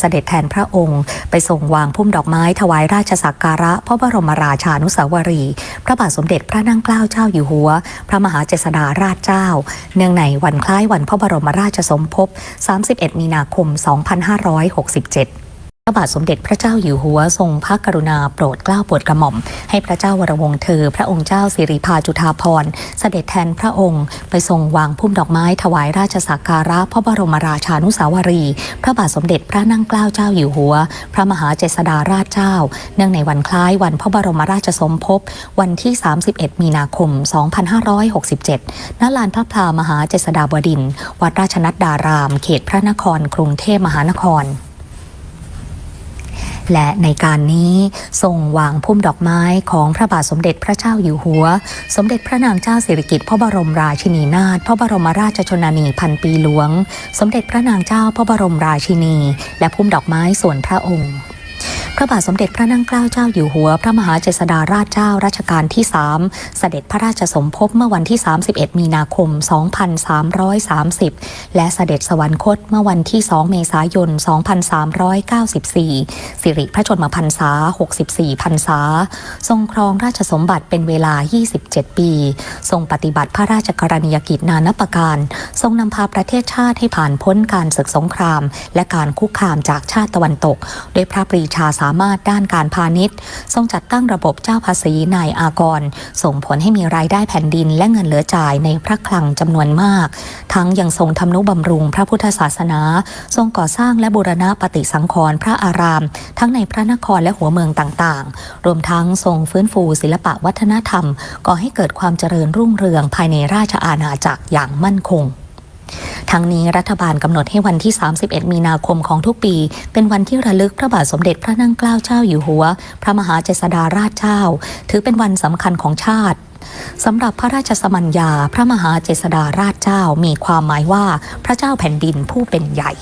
เสด็จแทนพระองค์ ไปส่งวางพุ่มดอกไม้ถวายราชสักการะพระบรมราชานุสาวรี พระบาทสมเด็จพระนั่งเกล้าเจ้าอยู่หัว พระมหาเจษฎาราชเจ้า เนื่องในวันคล้ายวันพระบรมราชสมภพ 31 มีนาคม 2567 พระบาทสมเด็จพระเจ้าอยู่หัวทรงพระกรุณาโปรดเกล้าโปรดกระหม่อม ให้พระเจ้าวรวงเธอ พระองค์เจ้าสิริพาจุฑาภรณ์เสด็จแทนพระองค์ ไปทรงวางพุ่มดอกไม้ถวายราชสักการะพระบรมราชานุสาวรี พระบาทสมเด็จพระนั่งเกล้าเจ้าอยู่หัว พระมหาเจษฎาราชเจ้า เนื่องในวันคล้ายวันพระบรมราชสมภพวันที่ 31 มีนาคม 2567ณลานพระพลามหาเจษฎาบดินทร์วัดราชนัดดาราม เขตพระนครกรุงเทพมหานคร และในการนี้ทรงวางพุ่มดอกไม้ของพระบาทสมเด็จพระเจ้าอยู่หัว สมเด็จพระนางเจ้าสิริกิติ์พระบรมราชินีนาถพระบรมราชชนนีพันปีหลวง สมเด็จพระนางเจ้าพระบรมราชินี และพุ่มดอกไม้ส่วนพระองค์ พระบาทสมเด็จพระนั่งเกล้าเจ้าอยู่หัว พระมหาเจษฎาราชเจ้ารัชกาลที่ 3 เสด็จพระราชสมภพเมื่อวันที่ 31 มีนาคม 2330 และเสด็จสวรรคตเมื่อวันที่ 2 เมษายน 2394 สิริพระชนมพรรษา 64 พรรษา ทรงครองราชสมบัติเป็นเวลา 27 ปี ทรงปฏิบัติพระราชกรณียกิจนานประการ ทรงนำพาประเทศชาติให้ผ่านพ้นการศึกสงคราม และการคุกคามจากชาติตะวันตก ด้วยพระปรีชาสาามารถด้านการพาณิชย์ทรงจัดตั้งระบบเจ้าภาษีนายอากร ส่งผลให้มีรายได้แผ่นดินและเงินเหลือจ่ายในพระคลังจำนวนมาก ทั้งยังทรงทำนุบำรุงพระพุทธศาสนา ทรงก่อสร้างและบูรณะปฏิสังขรณ์พระอาราม ทั้งในพระนครและหัวเมืองต่างๆ รวมทั้งทรงฟื้นฟูศิลปะวัฒนธรรมก่อให้เกิดความเจริญรุ่งเรืองภายในราชอาณาจักรอย่างมั่นคง ทั้งนี้รัฐบาลกำหนดให้วันที่ 31 มีนาคมของทุกปี เป็นวันที่ระลึกพระบาทสมเด็จพระนั่งเกล้าเจ้าอยู่หัว พระมหาเจษฎาราชเจ้า ถือเป็นวันสำคัญของชาติสำหรับพระราชสมัญญา พระมหาเจษฎาราชเจ้ามีความหมายว่าพระเจ้าแผ่นดินผู้เป็นใหญ่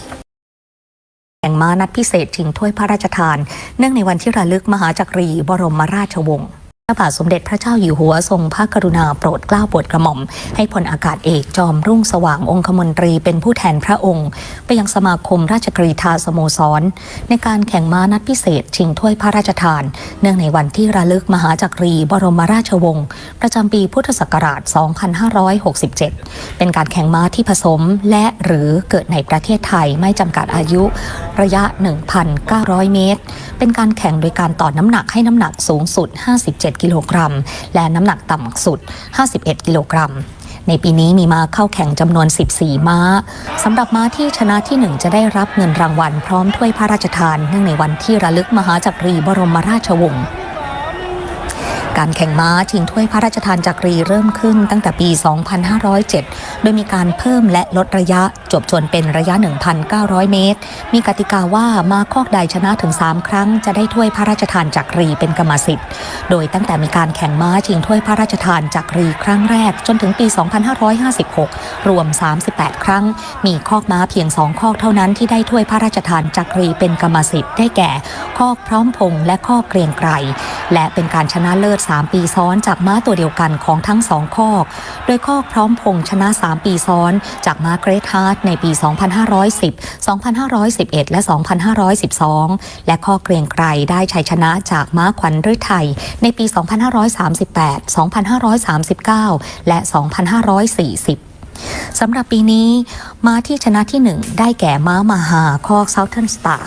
แข่งม้านัดพิเศษชิงถ้วยพระราชทาน เนื่องในวันที่ระลึกมหาจักรีบรมราชวงศ์ พระบาทสมเด็จพระเจ้าอยู่หัวทรงพระกรุณาโปรดเกล้าโปรดกระหม่อม ให้พลอากาศเอกจอมรุ่งสว่างองคมนตรีเป็นผู้แทนพระองค์ ไปยังสมาคมราชกรีธาสโมสร ในการแข่งม้านัดพิเศษ ชิงถ้วยพระราชทาน เนื่องในวันที่ระลึกมหาจักรีบรมราชวงศ์ประจำปีพุทธศักราช 2567 เป็นการแข่งม้าที่ผสมและหรือเกิดในประเทศไทยไม่จำกัดอายุ ระยะ 1,900 เมตร เป็นการแข่งโดยการต่อน้ำหนักให้น้ำหนักสูงสุด 57 กิโลกรัม และน้ำหนักต่ำสุด 51 กิโลกรัมในปีนี้มีม้าเข้าแข่งจำนวน 14 ม้าสำหรับม้าที่ชนะที่ 1 จะได้รับเงินรางวัลพร้อมถ้วยพระราชทานเนื่องในวันที่ระลึกมหาจักรีบรมราชวงศ์ การแข่งม้าชิงถ้วยพระราชทานจักรีเริ่มขึ้นตั้งแต่ปี 2507 โดยมีการเพิ่มและลดระยะจบจนเป็นระยะ 1,900 เมตร มีกติกาว่าม้าคอกใดชนะถึง 3 ครั้งจะได้ถ้วยพระราชทานจักรีเป็นกรรมสิทธิ์ โดยตั้งแต่มีการแข่งม้าชิงถ้วยพระราชทานจักรีครั้งแรกจนถึงปี 2556 รวม 38 ครั้ง มีคอกม้าเพียง 2 คอกเท่านั้นที่ได้ถ้วยพระราชทานจักรีเป็นกรรมสิทธิ์ได้แก่ คอกพร้อมพงและคอกเกรียงไกรและเป็นการชนะเลิศ 3 ปีซ้อนจากม้าตัวเดียวกันของทั้งสองคอก โดยคอกพร้อมพงชนะ 3 ปีซ้อน จากม้าเกรทฮาร์ดในปี 2510 2511 และ 2512 และคอกเกรียงไกรได้ชัยชนะจากม้าขวัญฤทัยในปี 2538 2539 และ 2540สำหรับปีนี้ม้าที่ชนะที่1ได้แก่ม้ามาหาคอก Southern Star